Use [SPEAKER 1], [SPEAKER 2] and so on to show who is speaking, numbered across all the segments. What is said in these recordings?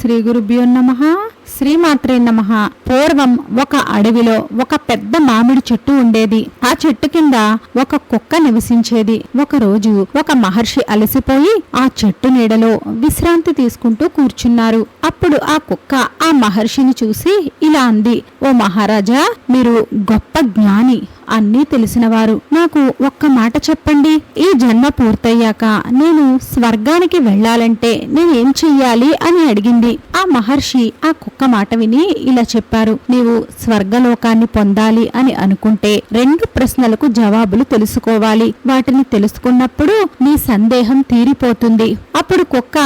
[SPEAKER 1] శ్రీ గురుభ్యో నమ। మాత్రే నమ. పూర్వం ఒక అడవిలో ఒక పెద్ద మామిడి చెట్టు ఉండేది. ఆ చెట్టు కింద ఒక కుక్క నివసించేది. ఒక రోజు ఒక మహర్షి అలసిపోయి ఆ చెట్టు నీడలో విశ్రాంతి తీసుకుంటూ కూర్చున్నారు. అప్పుడు ఆ కుక్క ఆ మహర్షిని చూసి ఇలా అంది ఓ మహారాజా మీరు గొప్ప జ్ఞాని. అన్నీ తెలిసినవారు. నాకు ఒక్క మాట చెప్పండి. ఈ జన్మ పూర్తయ్యాక నేను స్వర్గానికి వెళ్ళాలంటే నేనేం చెయ్యాలి? అని అడిగింది. ఆ మహర్షి ఆ కుక్క మాట విని ఇలా చెప్పారు. నీవు స్వర్గలోకాన్ని పొందాలి అని అనుకుంటే రెండు ప్రశ్నలకు జవాబులు తెలుసుకోవాలి. వాటిని తెలుసుకున్నప్పుడు నీ సందేహం తీరిపోతుంది. అప్పుడు కుక్క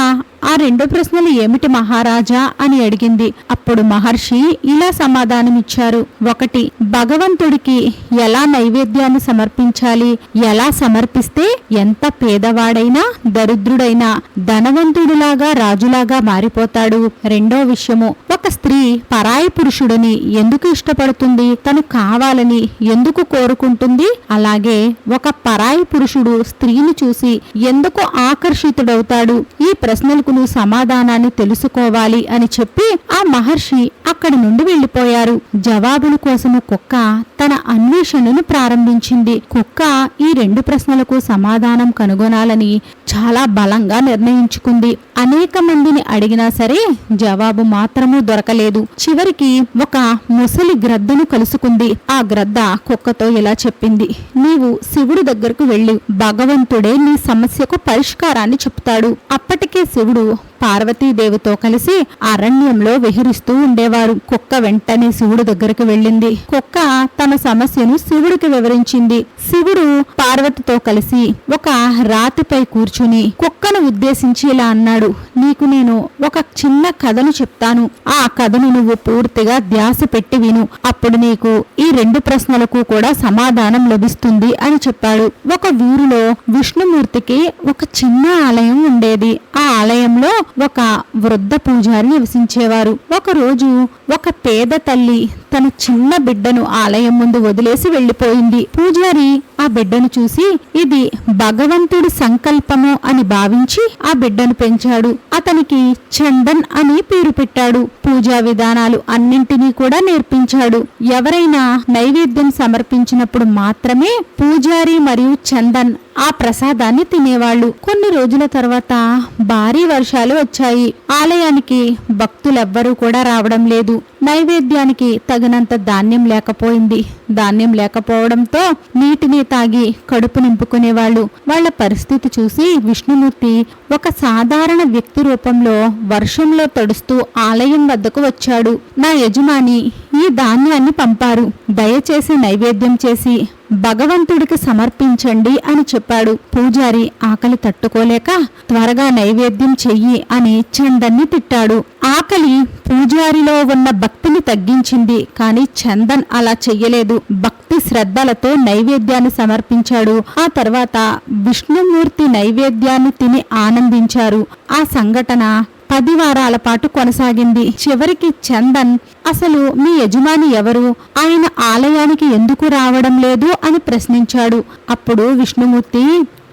[SPEAKER 1] ఆ రెండు ప్రశ్నలు ఏమిటి మహారాజా అని అడిగింది. అప్పుడు మహర్షి ఇలా సమాధానమిచ్చారు. ఒకటి భగవంతుడికి ఎలా నైవేద్యాన్ని సమర్పించాలి? ఎలా సమర్పిస్తే ఎంత పేదవాడైనా దరిద్రుడైనా ధనవంతుడిలాగా రాజులాగా మారిపోతాడు? రెండో విషయము ఒక స్త్రీ పరాయి పురుషుడిని ఎందుకు ఇష్టపడుతుంది? తను కావాలని ఎందుకు కోరుకుంటుంది? అలాగే ఒక పరాయి పురుషుడు స్త్రీని చూసి ఎందుకు ఆకర్షితుడవుతాడు? ఈ ప్రశ్నలకు నువ్వు సమాధానాన్ని తెలుసుకోవాలి అని చెప్పి ఆ మహర్షి అక్కడి నుండి వెళ్ళిపోయారు జవాబుల కోసము కుక్క తన అన్వేషణను ప్రారంభించింది. కుక్క ఈ రెండు ప్రశ్నలకు సమాధానం కనుగొనాలని చాలా బలంగా నిర్ణయించుకుంది. అనేక మందిని అడిగినా సరే జవాబు మాత్రము దొరకలేదు. చివరికి ఒక ముసలి గ్రద్దను కలుసుకుంది. ఆ గ్రద్ద కుక్కతో ఇలా చెప్పింది నీవు శివుడి దగ్గరకు వెళ్ళు. భగవంతుడే నీ సమస్యకు పరిష్కారాన్ని చెప్తాడు. అప్పటికే శివుడు పార్వతీదేవితో కలిసి అరణ్యంలో విహరిస్తూ ఉండేవారు. కుక్క వెంటనే శివుడు దగ్గరకు వెళ్ళింది. కుక్క తన సమస్యను శివుడికి వివరించింది. శివుడు పార్వతితో కలిసి ఒక రాతిపై కూర్చుని కుక్కను ఉద్దేశించి ఇలా అన్నాడు నీకు నేను ఒక చిన్న కథను చెప్తాను. ఆ కథను నువ్వు పూర్తిగా ధ్యాస పెట్టి విను. అప్పుడు నీకు ఈ రెండు ప్రశ్నలకు కూడా సమాధానం లభిస్తుంది అని చెప్పాడు. ఒక ఊరిలో విష్ణుమూర్తికి ఒక చిన్న ఆలయం ఉండేది. ఆ ఆలయంలో ఒక వృద్ధ పూజారి నివసించేవారు. ఒకరోజు ఒక పేద తల్లి తన చిన్న బిడ్డను ఆలయం ముందు వదిలేసి వెళ్ళిపోయింది పూజారి ఆ బిడ్డను చూసి ఇది భగవంతుడి సంకల్పము అని భావించి ఆ బిడ్డను పెంచాడు. అతనికి చందన్ అని పేరు పెట్టాడు. పూజా విధానాలు అన్నింటినీ కూడా నేర్పించాడు. ఎవరైనా నైవేద్యం సమర్పించినప్పుడు మాత్రమే పూజారి మరియు చందన్ ఆ ప్రసాదాన్ని తినేవాళ్ళు. కొన్ని రోజుల తర్వాత భారీ వర్షాలు వచ్చాయి. ఆలయానికి భక్తులెవ్వరూ కూడా రావడం లేదు. నైవేద్యానికి తగినంత ధాన్యం లేకపోయింది. ధాన్యం లేకపోవడంతో నీటిని తాగి కడుపు నింపుకునేవాళ్ళు. వాళ్ళ పరిస్థితి చూసి విష్ణుమూర్తి ఒక సాధారణ వ్యక్తి రూపంలో వర్షంలో తడుస్తూ ఆలయం వద్దకు వచ్చాడు. నా యజమాని ఈ ధాన్యాన్ని పంపారు. దయచేసి నైవేద్యం చేసి భగవంతుడికి సమర్పించండి అని చెప్పాడు. పూజారి ఆకలి తట్టుకోలేక త్వరగా నైవేద్యం చెయ్యి అని చందన్ని తిట్టాడు. ఆకలి పూజారిలో ఉన్న భక్తిని తగ్గించింది కానీ చందన్ అలా చెయ్యలేదు. భక్తి శ్రద్ధలతో నైవేద్యాన్ని సమర్పించాడు. ఆ తర్వాత విష్ణుమూర్తి నైవేద్యాన్ని తిని ఆనందించారు. ఆ సంఘటన పది వారాల పాటు కొనసాగింది. చివరికి చందన్ అసలు మీ యజమాని ఎవరు? ఆయన ఆలయానికి ఎందుకు రావడం లేదు? అని ప్రశ్నించాడు. అప్పుడు విష్ణుమూర్తి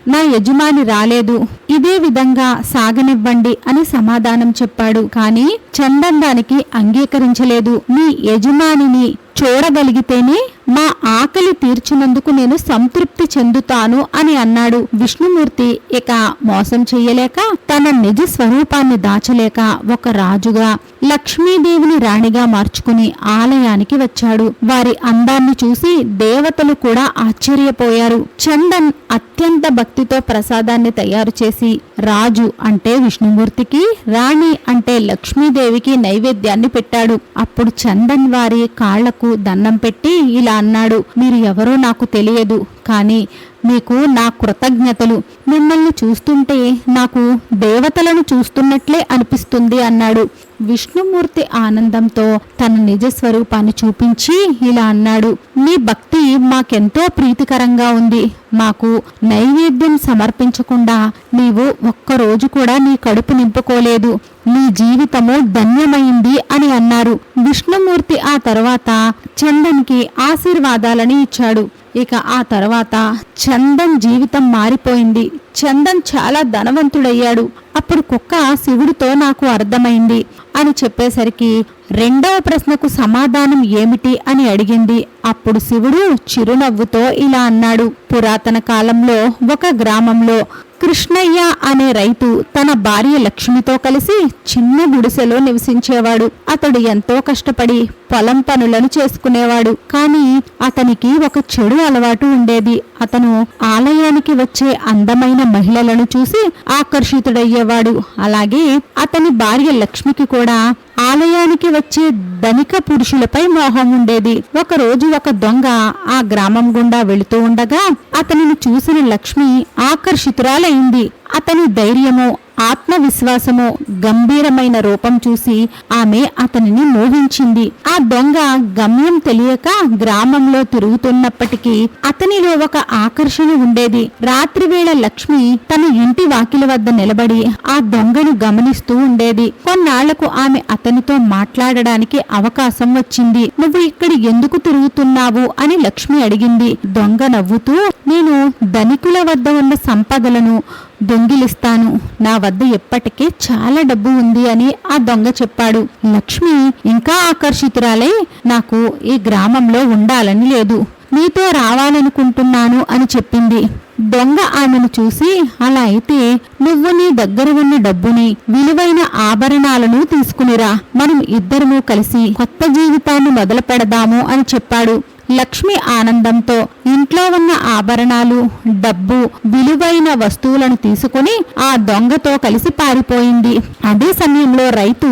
[SPEAKER 1] నా యజమాని రాలేదు. ఇదే విధంగా సాగనివ్వండి అని సమాధానం చెప్పాడు. కానీ చందన్ దానికి అంగీకరించలేదు. మీ యజమానిని చూడగలిగితేనే మా ఆకలి తీర్చినందుకు నేను సంతృప్తి చెందుతాను అని అన్నాడు విష్ణుమూర్తి. ఇక మోసం చెయ్యలేక తన నిజ స్వరూపాన్ని దాచలేక ఒక రాజుగా లక్ష్మీదేవిని రాణిగా మార్చుకుని ఆలయానికి వచ్చాడు. వారి అందాన్ని చూసి దేవతలు కూడా ఆశ్చర్యపోయారు. చందన్ అత్యంత భక్తితో ప్రసాదాన్ని తయారు చేసి రాజు అంటే విష్ణుమూర్తికి రాణి అంటే లక్ష్మీదేవికి నైవేద్యాన్ని పెట్టాడు. అప్పుడు చందన్ వారి కాళ్ళకు దండం పెట్టి ఇలా అన్నాడు. మీరు ఎవరో నాకు తెలియదు. కానీ మీకు నా కృతజ్ఞతలు. మిమ్మల్ని చూస్తుంటే నాకు దేవతలను చూస్తున్నట్లే అనిపిస్తుంది అన్నాడు. విష్ణుమూర్తి ఆనందంతో తన నిజ స్వరూపాన్ని చూపించి ఇలా అన్నాడు. నీ భక్తి మాకెంతో ప్రీతికరంగా ఉంది. మాకు నైవేద్యం సమర్పించకుండా నీవు ఒక్కరోజు కూడా నీ కడుపు నింపుకోలేదు. నీ జీవితము ధన్యమైంది అని అన్నారు. విష్ణుమూర్తి ఆ తర్వాత చందన్కి ఆశీర్వాదాలని ఇచ్చాడు. ఇక ఆ తర్వాత చందన్ జీవితం మారిపోయింది. చందన్ చాలా ధనవంతుడయ్యాడు. అప్పుడు కుక్క శివుడితో నాకు అర్థమైంది అని చెప్పేసరికి రెండవ ప్రశ్నకు సమాధానం ఏమిటి అని అడిగింది. అప్పుడు శివుడు చిరునవ్వుతో ఇలా అన్నాడు. పురాతన కాలంలో ఒక గ్రామంలో కృష్ణయ్య అనే రైతు తన భార్య లక్ష్మితో కలిసి చిన్న గుడిసెలో నివసించేవాడు. అతడు ఎంతో కష్టపడి పొలం పనులను చేసుకునేవాడు. కానీ అతనికి ఒక చెడు అలవాటు ఉండేది. అతను ఆలయానికి వచ్చే అందమైన మహిళలను చూసి ఆకర్షితుడయ్యేవాడు. అలాగే అతని భార్య లక్ష్మికి కూడా ఆలయానికి వచ్చే ధనిక పురుషులపై మోహం ఉండేది. ఒక రోజు ఒక దొంగ ఆ గ్రామం గుండా వెళుతూ ఉండగా అతనిని చూసిన లక్ష్మి ఆకర్షితురాలైంది. అతని ధైర్యము ఆత్మవిశ్వాసము గంభీరమైన రూపం చూసి ఆమె అతనిని మోహించింది. ఆ దొంగ గమ్యం తెలియక గ్రామంలో తిరుగుతున్నప్పటికీ అతనిలో ఒక ఆకర్షణ ఉండేది. రాత్రివేళ లక్ష్మి తన ఇంటి వాకిలి వద్ద నిలబడి ఆ దొంగను గమనిస్తూ ఉండేది. కొన్నాళ్ళకు ఆమె అతనితో మాట్లాడడానికి అవకాశం వచ్చింది. నువ్వు ఇక్కడ ఎందుకు తిరుగుతున్నావు? అని లక్ష్మి అడిగింది. దొంగ నవ్వుతూ నేను ధనికుల వద్ద ఉన్న సంపదలను దొంగిలిస్తాను. నా వద్ద ఎప్పటికే చాలా డబ్బు ఉంది అని ఆ దొంగ చెప్పాడు. లక్ష్మి ఇంకా ఆకర్షితురాలై నాకు ఈ గ్రామంలో ఉండాలని లేదు. నీతో రావాలనుకుంటున్నాను అని చెప్పింది. దొంగ ఆమెను చూసి అలా అయితే నువ్వు నీ దగ్గర ఉన్న డబ్బుని విలువైన ఆభరణాలను తీసుకునిరా. మనం ఇద్దరము కలిసి కొత్త జీవితాన్ని మొదలు పెడదాము అని చెప్పాడు. లక్ష్మి ఆనందంతో ఇంట్లో ఉన్న ఆభరణాలు డబ్బు విలువైన వస్తువులను తీసుకుని ఆ దొంగతో కలిసి పారిపోయింది. అదే సమయంలో రైతు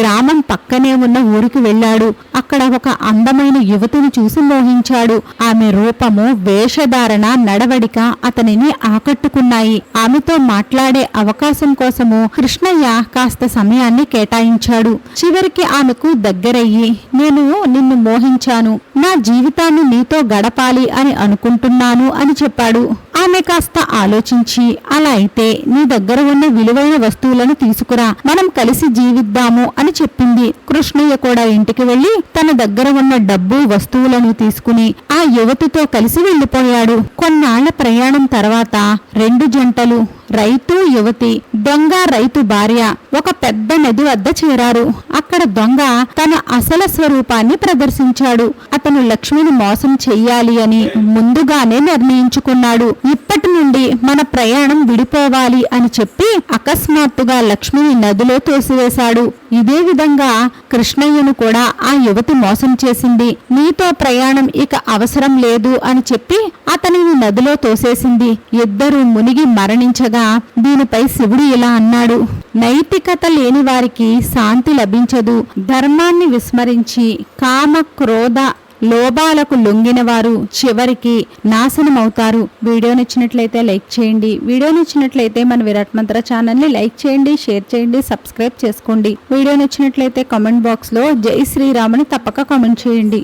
[SPEAKER 1] గ్రామం పక్కనే ఉన్న ఊరికి వెళ్ళాడు. అక్కడ ఒక అందమైన యువతిని చూసి మోహించాడు. ఆమె రూపము వేషధారణ నడవడిక అతనిని ఆకట్టుకున్నాయి. ఆమెతో మాట్లాడే అవకాశం కోసము కృష్ణయ్య కాస్త సమయాన్ని కేటాయించాడు. చివరికి ఆమెకు దగ్గరయ్యి నేను నిన్ను మోహించాను. నా జీవితాన్ని నీతో గడపాలి అని అనుకుంటున్నాను అని చెప్పాడు. ఆమె కాస్త ఆలోచించి అలా అయితే నీ దగ్గర ఉన్న విలువైన వస్తువులను తీసుకురా. మనం కలిసి జీవిద్దాము అని చెప్పింది కృష్ణయ్య కూడా ఇంటికి వెళ్ళి తన దగ్గర ఉన్న డబ్బు వస్తువులను తీసుకుని ఆ యువతితో కలిసి వెళ్ళిపోయాడు కొన్నాళ్ళ ప్రయాణం తర్వాత రెండు జంటలు రైతు యువతి దొంగ రైతు భార్య ఒక పెద్ద నది వద్ద చేరారు. అక్కడ దొంగ తన అసలు స్వరూపాన్ని ప్రదర్శించాడు. అతను లక్ష్మిని మోసం చెయ్యాలి అని ముందుగానే నిర్ణయించుకున్నాడు. ఇప్పటి నుండి మన ప్రయాణం విడిపోవాలి అని చెప్పి అకస్మాత్తుగా లక్ష్మిని నదిలో తోసివేశాడు. ఇదే విధంగా కృష్ణయ్యను కూడా ఆ యువతి మోసం చేసింది. నీతో ప్రయాణం ఇక అవసరం లేదు అని చెప్పి అతనిని నదిలో తోసేసింది. ఇద్దరు మునిగి మరణించగా దీనిపై శివుడు ఇలా అన్నాడు. నైతికత లేని వారికి శాంతి లభించదు. ధర్మాన్ని విస్మరించి కామ క్రోధ లోభాలకు లొంగిన వారు చివరికి నాశనమవుతారు. వీడియో నచ్చినట్లయితే లైక్ చేయండి. వీడియో నచ్చినట్లయితే మన విరాట్ మంత్ర ఛానల్ని లైక్ చేయండి షేర్ చేయండి సబ్స్క్రైబ్ చేసుకోండి. వీడియో నచ్చినట్లయితే కామెంట్ బాక్స్లో జై శ్రీరామని తప్పక కామెంట్ చేయండి.